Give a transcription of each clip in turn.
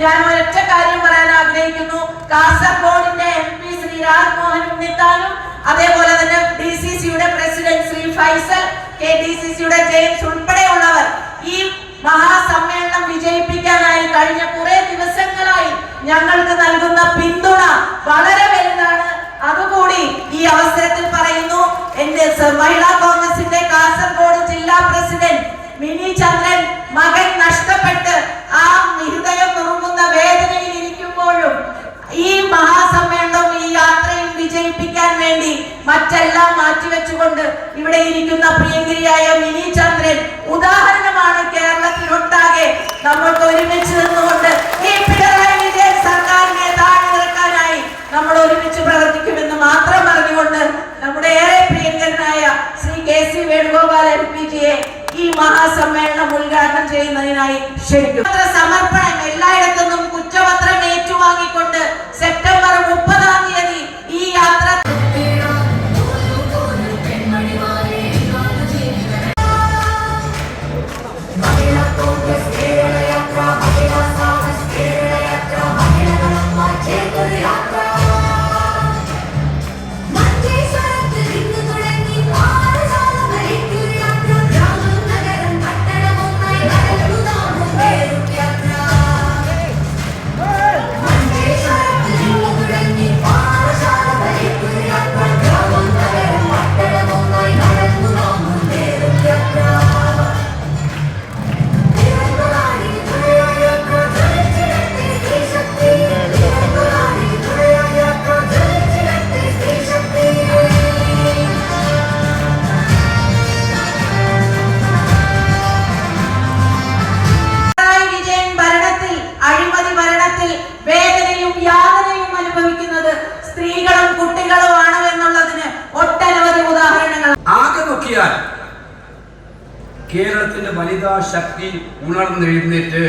ഞാൻ ഒരൊറ്റ കാര്യം പറയാൻ ആഗ്രഹിക്കുന്നു. കാസർഗോഡിന്റെ എം പി ശ്രീ രാജ്മോഹൻ ഉണ്ണിത്താനും അതേപോലെ തന്നെ ഡി സി സിയുടെ president Shri Faisal K D C സിയുടെ ജെയിംസ് ഉൾപ്പെടെയുള്ളവർ ഈ മഹാസമ്മേളനം വിജയിപ്പിക്കാനായി കഴിഞ്ഞ കുറെ ദിവസങ്ങളായി ഞങ്ങൾക്ക് നൽകുന്ന പിന്തുണ വളരെ വലുതാണ്. അതുകൂടി ഈ അവസരത്തിൽ പറയുന്നു എന്റെ മഹിളാ കോൺഗ്രസിന്റെ കാസർഗോഡ് ജില്ലാ പ്രസിഡന്റ് മിനി ചന്ദ്രൻ മറ്റെല്ലാം മാറ്റിവെച്ചുകൊണ്ട് ഇവിടെ ഇരിക്കുന്ന പ്രിയങ്കരിയായ മിനി ചന്ദ്രൻ ഉദാഹരണമാണ് കേരളത്തിലൊട്ടാകെ നമ്മൾക്ക് ഒരുമിച്ച് നിന്നുകൊണ്ട് ഈ പിണറായി വിജയൻ സർക്കാരിനെ താഴ്ന്നിറക്കാനായി നമ്മൾ ഒരുമിച്ച് പ്രവർത്തിക്കുമെന്ന് മാത്രം പറഞ്ഞുകൊണ്ട് നമ്മുടെ ഏറെ പ്രിയങ്കരനായ Shri K C Venugopal M P ജിയെ ഈ മഹാസമ്മേളനം ഉദ്ഘാടനം ചെയ്യുന്നതിനായി ക്ഷണിക്കും സമർപ്പണം എല്ലായിടത്തുനിന്നും കുറ്റപത്രം ഏറ്റുവാങ്ങിക്കൊണ്ട് സെപ്റ്റംബർ മുപ്പതാം തീയതി കേരളത്തിന്റെ വനിതാ ശക്തി ഉണർന്നെഴുന്നേറ്റ്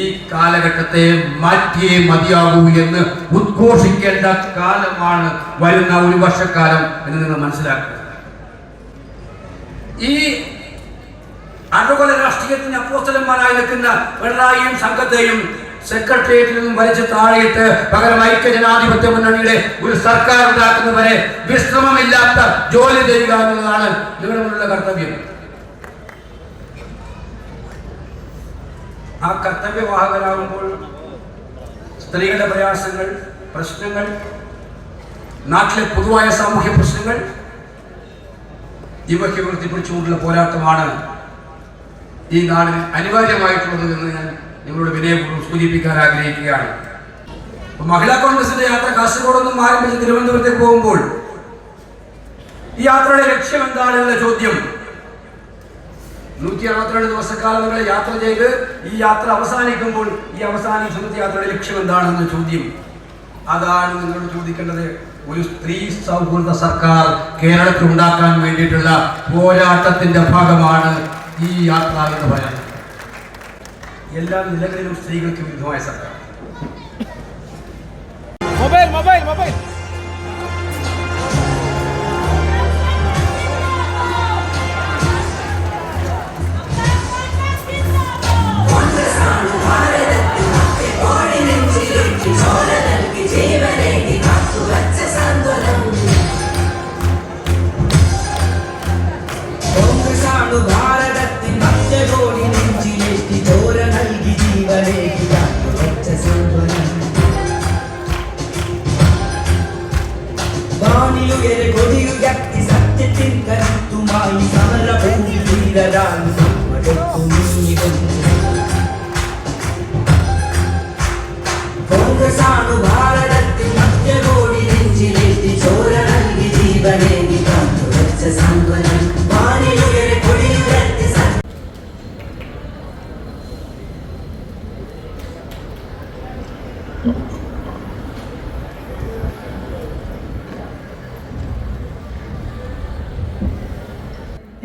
ഈ കാലഘട്ടത്തെ മാറ്റിയേ മതിയാകൂ എന്ന് ഉദ്ഘോഷിക്കേണ്ട കാലമാണ് വരുന്ന ഒരു വർഷക്കാലം എന്ന് നിങ്ങൾ മനസ്സിലാക്കുക. ഈ അറുകൊല രാഷ്ട്രീയത്തിന് അപ്പോസ്തലന്മാരായി നിൽക്കുന്ന പിണറായിയും സംഘത്തെയും സെക്രട്ടേറിയറ്റിൽ നിന്നും വലിച്ചു താഴെയിട്ട് പകരം ഐക്യ ജനാധിപത്യ മുന്നണിയുടെ ഒരു സർക്കാർ ഉണ്ടാക്കുന്നവരെ വിശ്രമമില്ലാത്ത ജോലി ചെയ്യുക എന്നുള്ളതാണ് നിങ്ങളുടെ മുന്നിലുള്ള കർത്തവ്യം. ആ കർത്തവ്യവാഹകരാകുമ്പോൾ സ്ത്രീകളുടെ പ്രയാസങ്ങൾ പ്രശ്നങ്ങൾ നാട്ടിലെ പൊതുവായ സാമൂഹ്യ പ്രശ്നങ്ങൾ ഇവയ്ക്ക് വൃത്തിപ്പിടിച്ചുകൊണ്ടുള്ള പോരാട്ടമാണ് ഈ നാടിന് അനിവാര്യമായിട്ടുള്ളത് എന്ന് ഞാൻ നിങ്ങളോട് വിനയപൂർവം സൂചിപ്പിക്കാൻ ആഗ്രഹിക്കുകയാണ്. മഹിളാ കോൺഗ്രസിന്റെ യാത്ര കാസർഗോഡ് നിന്നും ആരംഭിച്ച് തിരുവനന്തപുരത്തേക്ക് പോകുമ്പോൾ ഈ യാത്രയുടെ ലക്ഷ്യം എന്താണെന്ന ചോദ്യം നൂറ്റി അറുപത്തിരണ്ട് ദിവസക്കാലം നിങ്ങൾ യാത്ര ചെയ്ത് ഈ യാത്ര അവസാനിക്കുമ്പോൾ ഈ അവസാന യാത്രയുടെ ലക്ഷ്യം എന്താണെന്ന ചോദ്യം. അതാണ് നിങ്ങളോട് ചോദിക്കേണ്ടത്. ഒരു സ്ത്രീ സൗഹൃദ സർക്കാർ കേരളത്തിൽ ഉണ്ടാക്കാൻ വേണ്ടിയിട്ടുള്ള പോരാട്ടത്തിന്റെ ഭാഗമാണ് ഈ യാത്ര എന്ന് പറയുന്നത് എല്ലാ നിലകളിലും സ്ത്രീകൾക്ക് വിരുദ്ധമായ സർക്കാർ. Mobile mobile mobile. Thank you.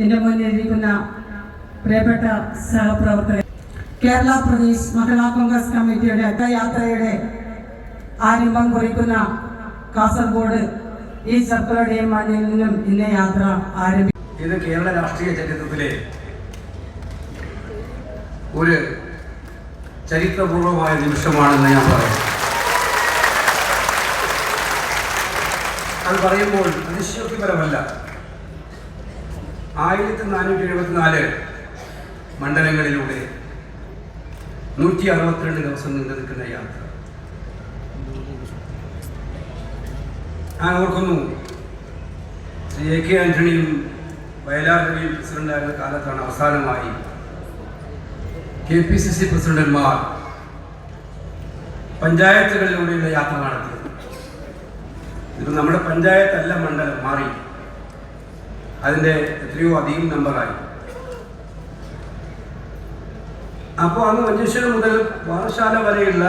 എന്റെ മുന്നിൽ ഇരിക്കുന്ന പ്രിയപ്പെട്ട സഹപ്രവർത്തകർ കേരള പ്രദേശ് മഹിളാ കോൺഗ്രസ് കമ്മിറ്റിയുടെ യാത്രയുടെ ആരംഭം കുറിക്കുന്ന കാസർഗോഡ് ഈ സർക്കിളുടെയും മണ്ണിൽ നിന്നും ഇന്ന് യാത്ര ആരംഭിക്കും ഇത് കേരള രാഷ്ട്രീയ ചരിത്രത്തിലെ ഒരു ചരിത്രപൂർവമായ നിമിഷമാണെന്ന് ഞാൻ പറയാം. അത് പറയുമ്പോൾ അതിശയോക്തിപരമല്ല. ആയിരത്തി നാനൂറ്റി എഴുപത്തിനാല് മണ്ഡലങ്ങളിലൂടെ നൂറ്റി അറുപത്തിരണ്ട് ദിവസം നീണ്ടു നിൽക്കുന്ന യാത്ര. ഞാൻ ഓർക്കുന്നു ശ്രീ എ കെ ആന്റണിയും വയലാർ രവിയും പ്രസിഡന്റായിരുന്ന കാലത്താണ് അവസാനമായി കെ പി സി സി പ്രസിഡന്റുമാർ പഞ്ചായത്തുകളിലൂടെയുള്ള യാത്ര നടത്തിയത്. ഇത് നമ്മുടെ പഞ്ചായത്തല്ല മണ്ഡലം മാറി. അതിന്റെ എത്രയോ അധികം നമ്പറായി. അപ്പോൾ അന്ന് മഞ്ചേശ്വരം മുതൽ പാറശാല വരെയുള്ള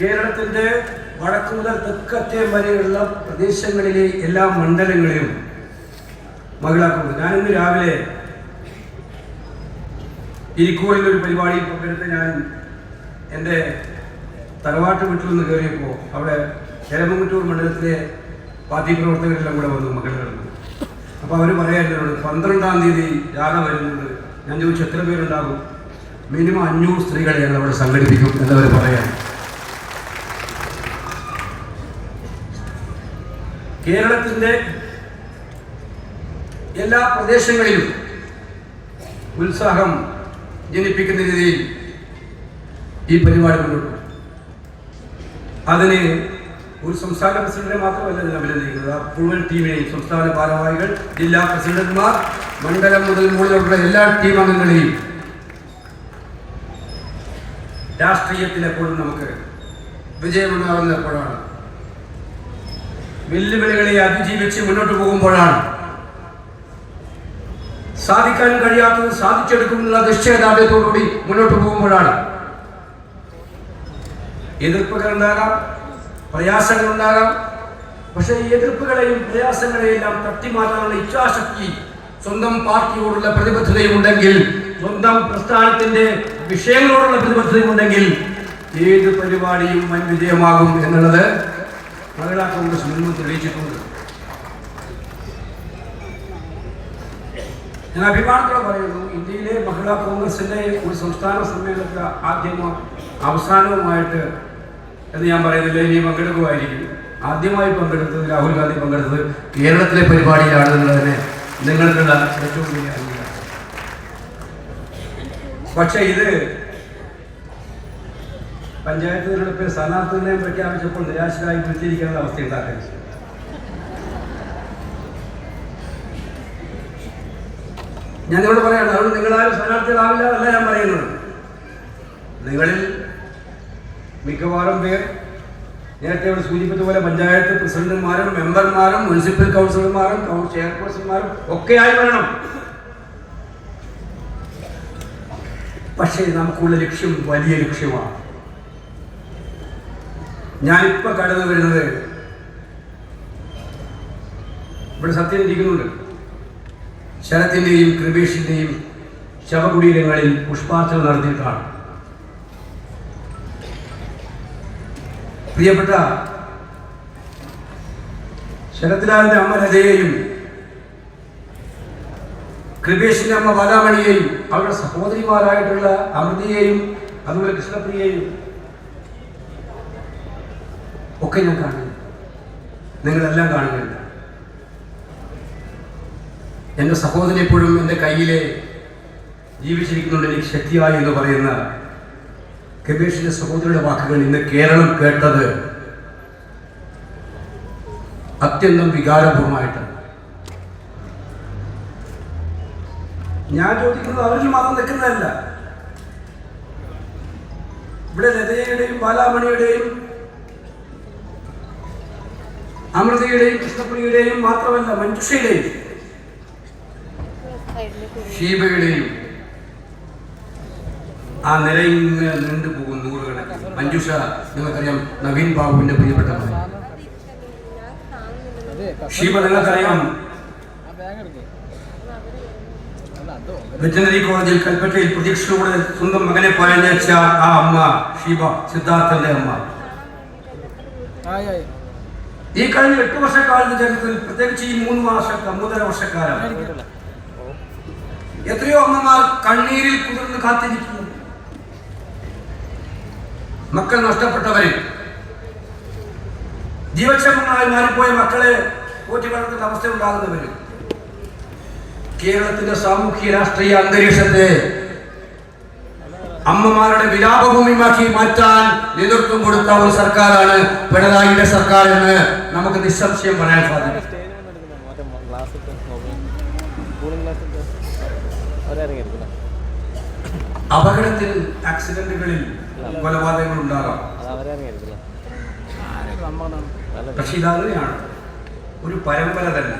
കേരളത്തിന്റെ വടക്ക് മുതൽ തെക്കത്തെ വരെയുള്ള പ്രദേശങ്ങളിലെ എല്ലാ മണ്ഡലങ്ങളിലും മകളാക്കുന്നത് ഞാനിന്ന് രാവിലെ ഇരിക്കൂറിൽ ഒരു പരിപാടി പങ്കെടുത്ത് ഞാൻ എന്റെ തറവാട്ട് വീട്ടിൽ നിന്ന് കയറിയപ്പോൾ അവിടെ എരമംകുറ്റൂർ മണ്ഡലത്തിലെ പാർട്ടി പ്രവർത്തകരെല്ലാം കൂടെ വന്നു മകളുകൾ അപ്പോൾ അവർ പറയാറുണ്ട് പന്ത്രണ്ടാം തീയതി രാധ വരുന്നുണ്ട്. ഞാൻ ചോദിച്ചു എത്ര പേരുണ്ടാകും? മിനിമം അഞ്ഞൂറ് സ്ത്രീകളെ ഞങ്ങൾ അവിടെ സംഘടിപ്പിക്കും എന്നവർ പറയാം കേരളത്തിന്റെ എല്ലാ പ്രദേശങ്ങളിലും ഉത്സാഹം ജനിപ്പിക്കുന്ന രീതിയിൽ ഈ പരിപാടി മുന്നോട്ട് അതിന് ഒരു സംസ്ഥാന പ്രസിഡന്റിനെ മാത്രമല്ല ഞാൻ അഭിനന്ദിക്കുന്നത്. മുഴുവൻ ടീമിനെയും സംസ്ഥാന ഭാരവാഹികൾ ജില്ലാ പ്രസിഡന്റുമാർ മണ്ഡലം മുതൽ മുകളിലുള്ള എല്ലാ ടീം അംഗങ്ങളെയും രാഷ്ട്രീയത്തിൽ എപ്പോഴും നമുക്ക് വിജയമുണ്ടാകുന്നത് എപ്പോഴാണ് വെല്ലുവിളികളെ അതിജീവിച്ച് മുന്നോട്ട് പോകുമ്പോഴാണ് സാധിക്കാൻ കഴിയാത്തത് സാധിച്ചെടുക്കുമെന്നുള്ള നിശ്ചയദാർഢ്യത്തോടുകൂടി മുന്നോട്ട് പോകുമ്പോഴാണ്. എതിർപ്പുകൾ ഉണ്ടാകാം പ്രയാസങ്ങൾ ഉണ്ടാകാം പക്ഷേ ഈ എതിർപ്പുകളെയും പ്രയാസങ്ങളെയും എല്ലാം തട്ടിമാറ്റാനുള്ള ഇച്ഛാശക്തി സ്വന്തം പാർട്ടിയോടുള്ള പ്രതിബദ്ധതയും ഉണ്ടെങ്കിൽ സ്വന്തം പ്രസ്ഥാനത്തിന്റെ വിഷയങ്ങളോടുള്ള പ്രതിബദ്ധതയും ഉണ്ടെങ്കിൽ ഏത് പരിപാടിയും വൻ വിജയമാകും എന്നുള്ളത് മഹിളാ കോൺഗ്രസ് മുൻപ് തെളിയിച്ചിട്ടുണ്ട്. ഞാൻ അഭിമാനത്തോടെ പറയുന്നു ഇന്ത്യയിലെ മഹിളാ കോൺഗ്രസിന്റെ ഒരു സംസ്ഥാന സമ്മേളനത്തിൽ ആദ്യമോ അവസാനവുമായിട്ട് എന്ന് ഞാൻ പറയുന്നില്ല ഇനി പങ്കെടുക്കുമായിരിക്കും. ആദ്യമായി പങ്കെടുത്തത് രാഹുൽ ഗാന്ധി പങ്കെടുത്തത് കേരളത്തിലെ പരിപാടിയിലാണ് എന്നുള്ളതിനെ നിങ്ങൾക്കുള്ള ഏറ്റവും വലിയ പക്ഷേ ഇത് പഞ്ചായത്ത് തിരഞ്ഞെടുപ്പിൽ സ്ഥാനാർത്ഥികളെ പ്രഖ്യാപിച്ചപ്പോൾ നിരാശരായി വിളിച്ചിരിക്കുന്ന അവസ്ഥ ഉണ്ടാക്കരുത് ഞാൻ നിങ്ങളോട് പറയാണ് അതുകൊണ്ട് നിങ്ങളാരും സ്ഥാനാർത്ഥികളാവില്ല എന്നല്ല ഞാൻ പറയുന്നത്. നിങ്ങളിൽ മിക്കവാറും പേർ നേരത്തെ ഇവിടെ സൂചിപ്പിച്ച പോലെ പഞ്ചായത്ത് പ്രസിഡന്റുമാരും മെമ്പർമാരും മുനിസിപ്പൽ കൗൺസിലർമാരും ചെയർപേഴ്സൺമാരും ഒക്കെയായി വരണം. പക്ഷേ നമുക്കുള്ള ലക്ഷ്യം വലിയ ലക്ഷ്യമാണ്. ഞാനിപ്പോ കടന്നു വരുന്നത് ഇവിടെ സത്യം ഇരിക്കുന്നുണ്ട്. ശരത്തിന്റെയും കൃപേഷിന്റെയും ശവകുടീരങ്ങളിൽ പുഷ്പാർച്ചന നടത്തിയിട്ടാണ്. പ്രിയപ്പെട്ട ശരത്ലാലിന്റെ അമ്മ രജയെയും കൃപേഷിന്റെ അമ്മ ബാലാമണിയെയും അവരുടെ സഹോദരിമാരായിട്ടുള്ള അമൃതിയെയും അതുപോലെ കൃഷ്ണപ്രിയയും ഒക്കെ ഞാൻ കാണുന്നു. നിങ്ങളെല്ലാം കാണുന്നുണ്ട്. എന്റെ സഹോദരൻ എപ്പോഴും എന്റെ കയ്യിലെ ജീവിച്ചിരിക്കുന്നുണ്ട് എനിക്ക് ശക്തിയായി എന്ന് പറയുന്ന കബീഷിന്റെ സഹോദരിയുടെ വാക്കുകൾ ഇന്ന് കേരളം കേട്ടത് അത്യന്തം വികാരപൂർവമായിട്ട്. ഞാൻ ചോദിക്കുന്നത് അവരിൽ മാത്രം നിൽക്കുന്നതല്ല. ഇവിടെ ലതയുടെയും ബാലാമണിയുടെയും അമൃതയുടെയും കൃഷ്ണപ്രിയുടെയും മാത്രമല്ല മഞ്ജുഷയുടെയും ഷീബയുടെയും ആ നിരയിങ്ങനെ നീണ്ടു പോകും നൂറുകണക്കിന്. മഞ്ജുഷ നിങ്ങൾക്കറിയാം നവീൻ ബാബുവിന്റെ പ്രിയപ്പെട്ട മകൻ. ഷീബ നിങ്ങൾക്കറിയാം വെറ്റിനറി കോളേജിൽ കൽപ്പറ്റയിൽ പ്രതീക്ഷയോടെ സ്വന്തം മകനെ പഴഞ്ഞച്ച ആ അമ്മ ഷീബ സിദ്ധാർത്ഥന്റെ അമ്മ. ഈ കഴിഞ്ഞ എട്ട് വർഷക്കാലത്ത് ചരിത്രത്തിൽ പ്രത്യേകിച്ച് ഈ മൂന്ന് വർഷത്തെ മൂന്നര വർഷക്കാലം എത്രയോ അമ്മമാർ കണ്ണീരിൽ കുതിർന്ന് കാത്തിരിക്കുന്നു. മക്കൾ നഷ്ടപ്പെട്ടവരെ. ജീവക്ഷമങ്ങളായി മാറിപ്പോയ മക്കളെ പോറ്റി വളർത്തുന്ന അവസ്ഥ ഉണ്ടാകുന്നവര് കേരളത്തിന്റെ സാമൂഹ്യ രാഷ്ട്രീയ അന്തരീക്ഷത്തെ അമ്മമാരുടെ വിലാപഭൂമിയാക്കി മാറ്റാൻ നേതൃത്വം കൊടുത്ത ഒരു സർക്കാരാണ് പിണറായിയുടെ സർക്കാർ എന്ന് നമുക്ക് നിസ്സംശയം പറയാൻ സാധിക്കും. അപകടത്തിൽ ആക്സിഡന്റുകളിൽ കൊലപാതകങ്ങൾ ഉണ്ടാകാം പക്ഷെ ഇതങ്ങനെയാണ് ഒരു പരമ്പര തന്നെ.